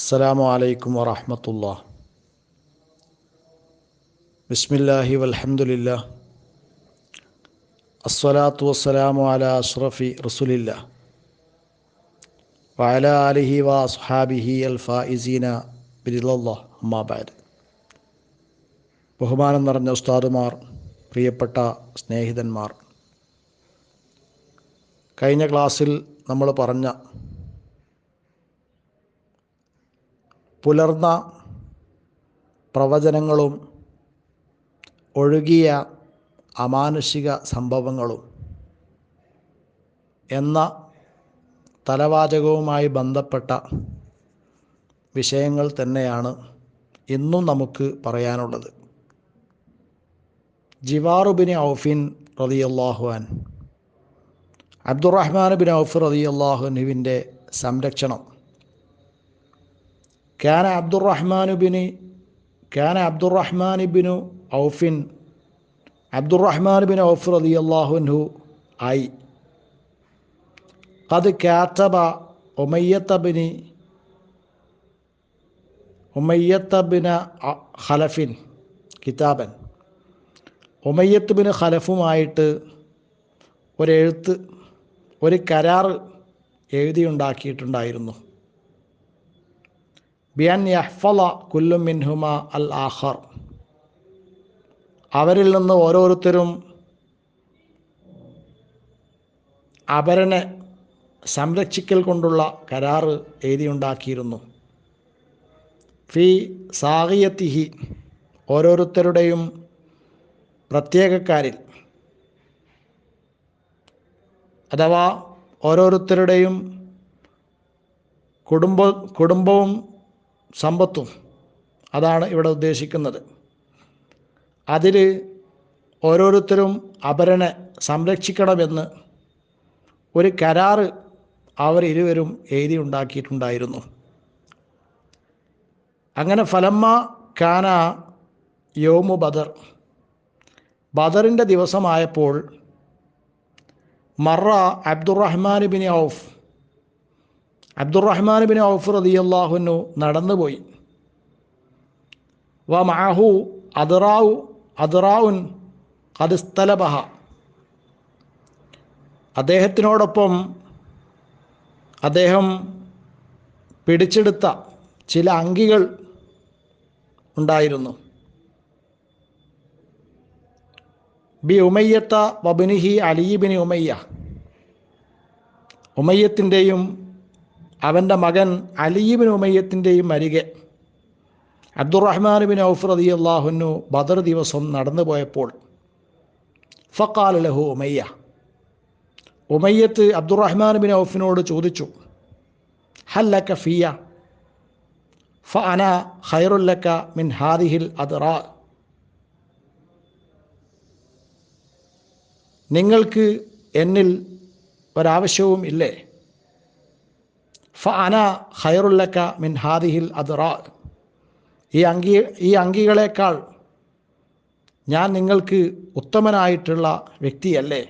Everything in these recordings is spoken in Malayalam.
അസ്സലാമു അലൈക്കും വറഹമത്തുള്ള. ബിസ്മില്ലാഹി വൽഹമുല്ല അസ്വലാത്തു വസ്സലാമു അല അഷ്റഫി റസുലില്ല. വയല അലിഹി വ അസ്ഹാബിഹി അൽ ഫായിസീന ബിരിദുല്ലാ അമ്മാബാദ് ബഹുമാനം നിറഞ്ഞ ഉസ്താദുമാർ പ്രിയപ്പെട്ട സ്നേഹിതന്മാർ. കഴിഞ്ഞ ക്ലാസ്സിൽ നമ്മൾ പറഞ്ഞ പുലർന്ന പ്രവചനങ്ങളും ഒഴുകിയ അമാനുഷിക സംഭവങ്ങളും എന്ന തലവാചകവുമായി ബന്ധപ്പെട്ട വിഷയങ്ങൾ തന്നെയാണ് ഇന്നും നമുക്ക് പറയാനുള്ളത്. ജിവാറുബിൻ ഔഫിൻ റതിയല്ലാഹുവാൻ അബ്ദുറഹ്മാൻ ബിൻ ഔഫ് റതിയല്ലാഹുനുവിന്റെ സംരക്ഷണം كان عبد الرحمن بن كان عبد الرحمن بن أوف عبد الرحمن بن عوف رضي الله عنه أي قد كاتب أمية بن أمية بن خلف كتابا ഒമയ്യത്ത് പിന് ഖലഫുമായിട്ട് ഒരെഴുത്ത് ഒരു കരാർ എഴുതിയുണ്ടാക്കിയിട്ടുണ്ടായിരുന്നു ബിയൻ യഹ്ഫല കുല്ലും മിൻഹുമ അൽ ആഹർ അവരിൽ നിന്ന് ഓരോരുത്തരും അവരനെ സംരക്ഷിക്കൽ കൊണ്ടുള്ള കരാറ് എഴുതിയുണ്ടാക്കിയിരുന്നു. ഫി സാഹിയത്തിഹി ഓരോരുത്തരുടെയും പ്രത്യേകക്കാരിൽ അഥവാ ഓരോരുത്തരുടെയും കുടുംബ കുടുംബവും സമ്പത്തും. അതാണ് ഇവിടെ ഉദ്ദേശിക്കുന്നത്. അതിൽ ഓരോരുത്തരും അപരനെ സംരക്ഷിക്കണമെന്ന് ഒരു കരാറ് അവർ ഇരുവരും എഴുതി ഉണ്ടാക്കിയിട്ടുണ്ടായിരുന്നു. അങ്ങനെ ഫലമ്മ കാന യോമു ബദർ. ബദറിന്റെ ദിവസമായപ്പോൾ മറ Abdurrahman bin Auf Abdurrahman bin Auf റതിയല്ലാഹുനു നടന്നുപോയി. വ മാഹു അദറാവു അദറാവുൻ കദിസ്തലബഹ അദ്ദേഹത്തിനോടൊപ്പം അദ്ദേഹം പിടിച്ചെടുത്ത ചില അങ്കികൾ ഉണ്ടായിരുന്നു. ബി ഉമയ്യത്ത വബിനിഹി അലീബിനി ഉമയ്യ. ഉമയ്യത്തിന്റെയും അവന്റെ മകൻ അലീബിൻ ഉമയ്യത്തിന്റെയും അരികെ. അബ്ദുറഹ്മാൻ ബിൻ ഔഫ് റതി അള്ളാഹുനു ബദർ ദിവസം നടന്നു പോയപ്പോൾ ഫക്കാൽ ലഹു ഉമയ്യ. ഉമയ്യത്ത് അബ്ദുറഹ്മാൻ ബിൻ ഔഫിനോട് ചോദിച്ചു ഹല്ലക്ക ഫിയ? ഫ അന ഹൈറുല്ലക്ക മിൻ ഹാദിഹിൽ അദ്റാ. നിങ്ങൾക്ക് എന്നിൽ ഒരാവശ്യവും ഇല്ലേ? ഫ അന ഖൈറുല്ലക്ക മിൻ ഹാദിഹിൽ അദ്റാ. ഈ അങ്കി ഈ അങ്കികളേക്കാൾ ഞാൻ നിങ്ങൾക്ക് ഉത്തമനായിട്ടുള്ള വ്യക്തിയല്ലേ?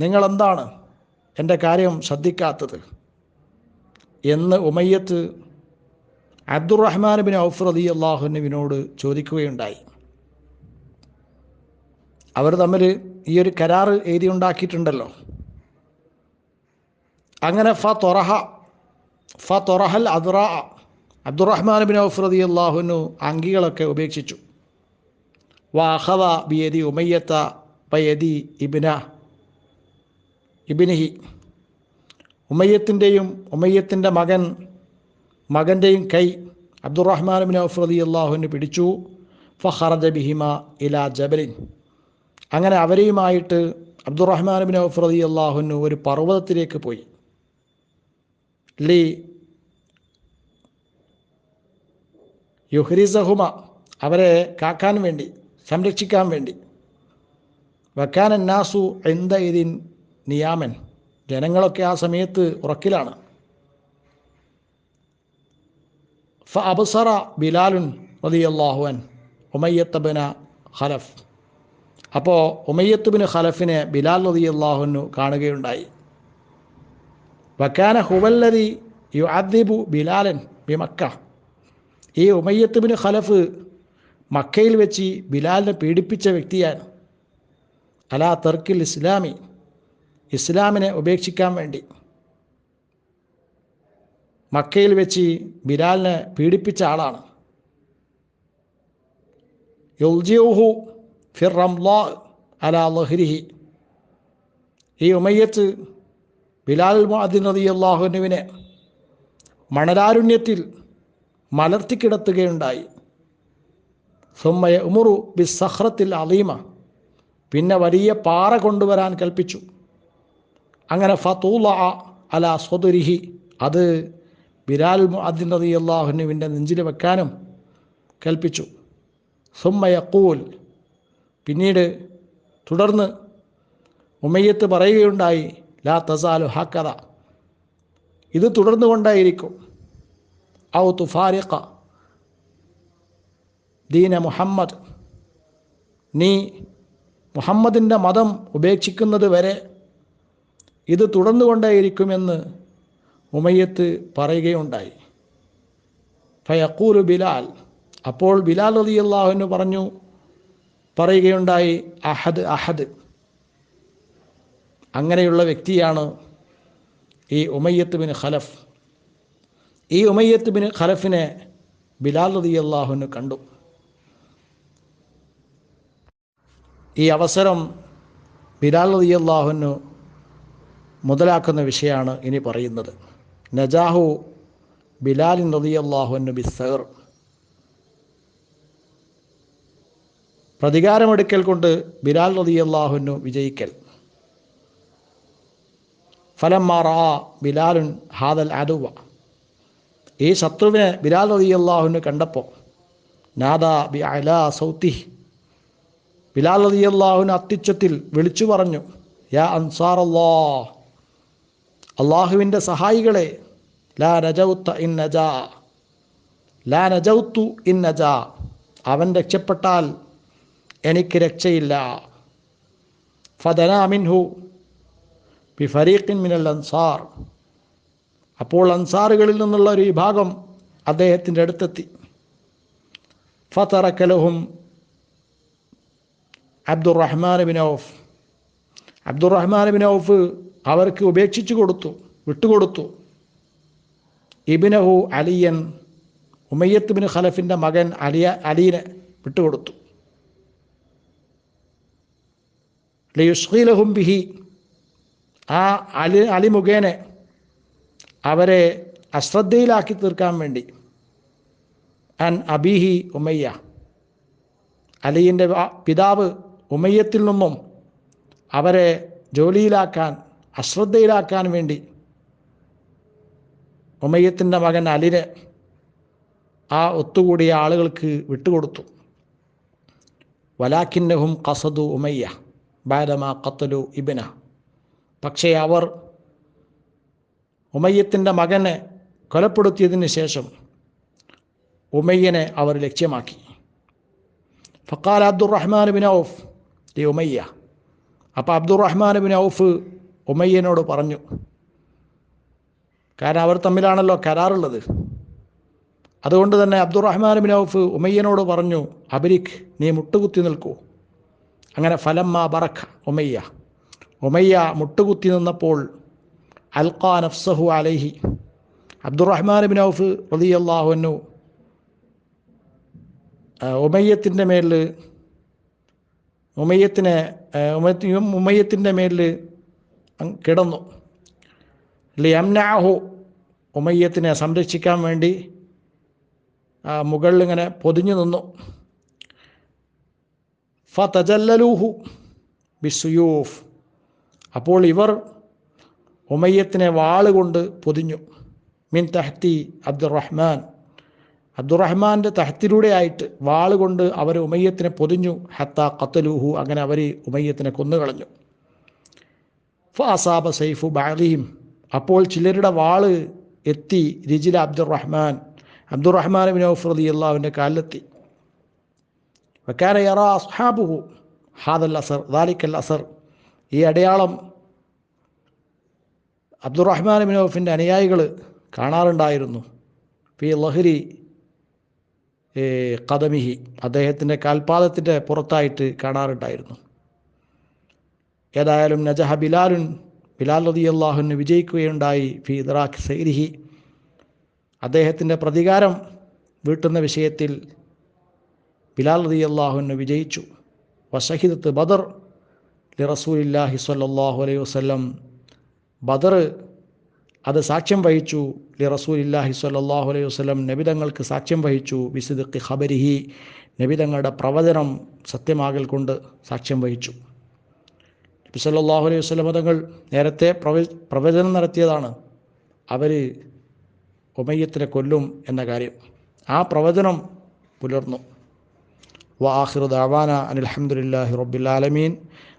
നിങ്ങളെന്താണ് എന്റെ കാര്യം ശ്രദ്ധിക്കാത്തത്? എന്ന് ഉമയ്യത്ത് അബ്ദുറഹ്മാൻ ബിൻ ഔഫ് റതി അള്ളാഹുനുവിനോട് ചോദിക്കുകയുണ്ടായി. അവർ തമ്മിൽ ഈ ഒരു കരാറ് എഴുതി ഉണ്ടാക്കിയിട്ടുണ്ടല്ലോ അങ്ങനെ ഫ തൊറഹ ഫ തൊറഹൽ അദ്റ അബ്ദുറഹ്മാൻ ബിൻ ഔഫ് റതി അള്ളാഹുനു അങ്കികളൊക്കെ ഉപേക്ഷിച്ചു. വാഹവ ബിയതി ഉമയ്യത്ത ബയതി ഇബിന ഇബിനിഹി. ഉമയ്യത്തിന്റെയും ഉമയ്യത്തിന്റെ മകൻ മകന്റെയും കൈ അബ്ദുറഹ്മാൻ ബിൻ ഔഫ് റതി അള്ളാഹുവിന് പിടിച്ചു. ഫഹറജ ബിഹിമ ഇല ജബലിൻ. അങ്ങനെ അവരെയുമായിട്ട് അബ്ദുറഹ്മാൻ ബിൻ ഔഫ് റതി അള്ളാഹുനു ഒരു പർവതത്തിലേക്ക് പോയി. ലി യുഹ്രിസഹുമ അവരെ കാക്കാൻ വേണ്ടി സംരക്ഷിക്കാൻ വേണ്ടി. വക്കാൻ നാസു എന്ത ഇതിൻ നിയാമൻ. ജനങ്ങളൊക്കെ ആ സമയത്ത് ഉറക്കിലാണ്. ഫ അബ്സറ ബിലാലുൻ റതിയല്ലാഹുവൻ ഉമയ്യത്തബിന ഖലഫ്. അപ്പോൾ ഉമയ്യത്തുബിന് ഖലഫിനെ ബിലാൽ റതിയല്ലാഹുനു കാണുകയുണ്ടായി. വക്കാന ഹുവല്ലതി യു അദ്ദീബു ബിലാലൻ ബി മക്ക ഈ ഉമയ്യത്തുബിന് ഖലഫ് മക്കയിൽ വെച്ച് ബിലാലിനെ പീഡിപ്പിച്ച വ്യക്തിയാണ്. അലാ തർക്കിൽ ഇസ്ലാമി ഇസ്ലാമിനെ ഉപേക്ഷിക്കാൻ വേണ്ടി. മക്കയിൽ വെച്ച് ബിലാലിനെ പീഡിപ്പിച്ച ആളാണ്. യുൽജിഹു ഫിർ റംലാ അലാ ലഹ്രിഹി. ഈ ഉമയ്യത്ത് ബിലാൽ മുഅദ്ദിൻ അള്ളാഹുനുവിനെ മണലാരുണ്യത്തിൽ മലർത്തിക്കിടത്തുകയുണ്ടായി സുമ്മയ ഉമുറു ബി സഹ്റത്തിൽ അലീമ. പിന്നെ വലിയ പാറ കൊണ്ടുവരാൻ കൽപ്പിച്ചു. അങ്ങനെ ഫതൂല അല സ്വതുരിഹി അത് ബിലാൽ മുഅദ്ദിൻ അള്ളാഹുനുവിന്റെ നെഞ്ചിൽ വെക്കാനും കൽപ്പിച്ചു. സുമ്മയ കൂൽ പിന്നീട് തുടർന്ന് ഉമയ്യത്ത് പറയുകയുണ്ടായി ലാ തസാലു ഹക്കഥ ഇത് തുടർന്നു കൊണ്ടായിരിക്കും ഔ തുഫാരിഖ. ദീന മുഹമ്മദ്. നീ മുഹമ്മദിന്റെ മതം ഉപേക്ഷിക്കുന്നത് വരെ ഇത് തുടർന്നു തുടർന്നുകൊണ്ടേയിരിക്കുമെന്ന് ഉമയ്യത്ത് പറയുകയുണ്ടായി. ഫയക്കൂലു ബിലാൽ. അപ്പോൾ ബിലാൽ അലി അള്ളാഹുവിന് പറഞ്ഞു പറയുകയുണ്ടായി അഹദ് അഹദ്. അങ്ങനെയുള്ള വ്യക്തിയാണ് ഈ ഉമയ്യത്ത് ബിൻ ഖലഫ്. ഈ ഉമയ്യത്ത് ബിൻ ഖലഫിനെ ബിലാൽ റതി അള്ളാഹുവിന് കണ്ടു. ഈ അവസരം ബിലാൽ റതി അള്ളാഹുവിന് മുതലാക്കുന്ന വിഷയമാണ് ഇനി പറയുന്നത്. നജാഹു ബിലാലിൻ റതി അള്ളാഹുവിന് ബിസഹർ പ്രതികാരമെടുക്കൽ കൊണ്ട് ബിലാൽ റതി അള്ളാഹുവിനു വിജയിക്കൽ. ഫലം മാറാ ബിലാലുൻ ഹാദൽ അദുവ. ഈ ശത്രുവിനെ ബിലാൽ റതി അള്ളാഹുവിന് കണ്ടപ്പോൾ നാദ ബി അലാ സൗത്തി ബിലാൽ അള്ളാഹുവിന് അത്യുച്ചത്തിൽ വിളിച്ചു പറഞ്ഞു യാ അൻസാർ അല്ലാ അള്ളാഹുവിന്റെ സഹായികളെ ലാ നജൗത്ത ഇൻ നജാ ലാ നജൗത്തു ഇൻ നജാ അവൻ രക്ഷപ്പെട്ടാൽ എനിക്ക് രക്ഷയില്ല. ഫദന മിൻഹു ബി ഫരീഖിൻ മിനൽ അൻസാർ. അപ്പോൾ അൻസാറുകളിൽ നിന്നുള്ള ഒരു വിഭാഗം അദ്ദേഹത്തിന്റെ അടുത്തെത്തി. ഫതറക്കലഹും Abdurrahman bin Auf. Abdurrahman bin Auf അവർക്ക് ഉപേക്ഷിച്ചു കൊടുത്തു വിട്ടുകൊടുത്തു. ഇബിനഹു അലിയൻ ഉമയ്യത്ത് ബിൻ ഖലഫിന്റെ മകൻ അലിയ അലീനെ വിട്ടുകൊടുത്തു. ലയുഷ്ഖീലഹും ബിഹി ആ അലി അലി മുഖേന അവരെ അശ്രദ്ധയിലാക്കി തീർക്കാൻ വേണ്ടി. അൻ അബീഹി ഉമയ്യ. അലിയിന്റെ പിതാവ് ഉമയ്യത്തിൽ നിന്നും അവരെ ജോലിയിലാക്കാൻ അശ്രദ്ധയിലാക്കാൻ വേണ്ടി ഉമയ്യത്തിന്റെ മകൻ അലിനെ ആ ഒത്തുകൂടിയ ആളുകൾക്ക് വിട്ടുകൊടുത്തു. വലാഖിന്നഹും കസദു ഉമയ്യ. ബാലമ കത്തലു ഇബിന. പക്ഷേ അവർ ഉമയ്യത്തിന്റെ മകനെ കൊലപ്പെടുത്തിയതിന് ശേഷം ഉമയ്യനെ അവർ ലക്ഷ്യമാക്കി. ഫക്കാൽ അബ്ദുറഹ്മാൻ ബിൻ ഔഫ് ദി ഉമയ്യ. അപ്പോൾ അബ്ദുറഹ്മാൻ ബിൻ ഔഫ് ഉമയ്യനോട് പറഞ്ഞു കാരണം അവർ തമ്മിലാണല്ലോ കരാറുള്ളത്. അതുകൊണ്ട് തന്നെ അബ്ദുറഹ്മാൻ ബിൻ ഔഫ് ഉമയ്യനോട് പറഞ്ഞു അബരിഖ് നീ മുട്ടുകുത്തി നിൽക്കൂ. അങ്ങനെ ഫലം മാ ബറഖ് ഉമയ്യ. ഉമയ്യ മുട്ടുകുത്തി നിന്നപ്പോൾ അൽഖാ നഫ്സഹു അലൈഹി. അബ്ദുറഹ്മാൻ ബിൻ ഔഫ് റളിയല്ലാഹുവിനു ഉമയ്യത്തിന്റെ മേലിൽ ഉമയ്യത്തിനെ ഉമയ്യത്തിന്റെ മേലിൽ കിടന്നു. ലിയംനാഹു ഉമയ്യത്തിനെ സംരക്ഷിക്കാൻ വേണ്ടി മുകളിൽ ഇങ്ങനെ പൊതിഞ്ഞു നിന്നു. ഫ തജല്ലലൂഹു ബിസുയൂഫ് അപ്പോൾ ഇവർ ഉമയ്യത്തിനെ വാളുകൊണ്ട് പൊതിഞ്ഞു. മിൻ തഹ്തി അബ്ദുറഹ്മാൻ. അബ്ദുറഹ്മാന്റെ തഹത്തിലൂടെ ആയിട്ട് വാളുകൊണ്ട് അവർ ഉമയ്യത്തിനെ പൊതിഞ്ഞു. ഹത്ത കത്തലൂഹു അങ്ങനെ അവർ ഉമയ്യത്തിനെ കൊന്നുകളഞ്ഞു. ഫാസാബ സൈഫു ബാലിയും അപ്പോൾ ചിലരുടെ വാൾ എത്തി രിജില അബ്ദുറഹ്മാൻ. അബ്ദുറഹ്മാൻ ബിൻ ഔഫ് റതി അള്ളാഹുവിന്റെ കാലിലെത്തി. വക്കാന യറ ഹാദൽ അസർ ദാലിക്കൽ അസർ. ഈ അടയാളം അബ്ദുറഹ്മാൻ ബിൻ അനുയായികൾ കാണാറുണ്ടായിരുന്നു. പി ലഹരി കദമിഹി അദ്ദേഹത്തിന്റെ കാൽപാദത്തിന്റെ പുറത്തായിട്ട് കാണാറുണ്ടായിരുന്നു. ഏതായാലും നജഹ ബിലാലുൻ ബിലാൽ റതി അള്ളാഹുന് വിജയിക്കുകയുണ്ടായി ഫി ഇദ്രാഖ് സൈരിഹി. അദ്ദേഹത്തിന്റെ പ്രതികാരം വീട്ടുന്ന വിഷയത്തിൽ ബിലാൽ റതി അള്ളാഹുന് വിജയിച്ചു. വസഹിദത്ത് ബദർ ലിറസൂലില്ലാഹി സല്ലാഹു അലൈഹി വസ്ലം ബദർ അത് സാക്ഷ്യം വഹിച്ചു. ലി റസൂലില്ലാഹി സ്വല്ലാഹു അലൈഹി വസ്ലം നബിതങ്ങൾക്ക് സാക്ഷ്യം വഹിച്ചു. വിസിദ് ഖബരിഹി നബിതങ്ങളുടെ പ്രവചനം സത്യമാകൽ കൊണ്ട് സാക്ഷ്യം വഹിച്ചു. നബി സല്ലാഹു അലൈഹി വസ്ലം മതങ്ങൾ നേരത്തെ പ്രവ പ്രവചനം നടത്തിയതാണ്. അവർ ഉമയ്യത്തിനെ കൊല്ലും എന്ന കാര്യം. ആ പ്രവചനം പുലർന്നു. വാഹിറു ദാവാന അനിൽഹമുല്ലാഹി റബ്ബുലാലമീൻ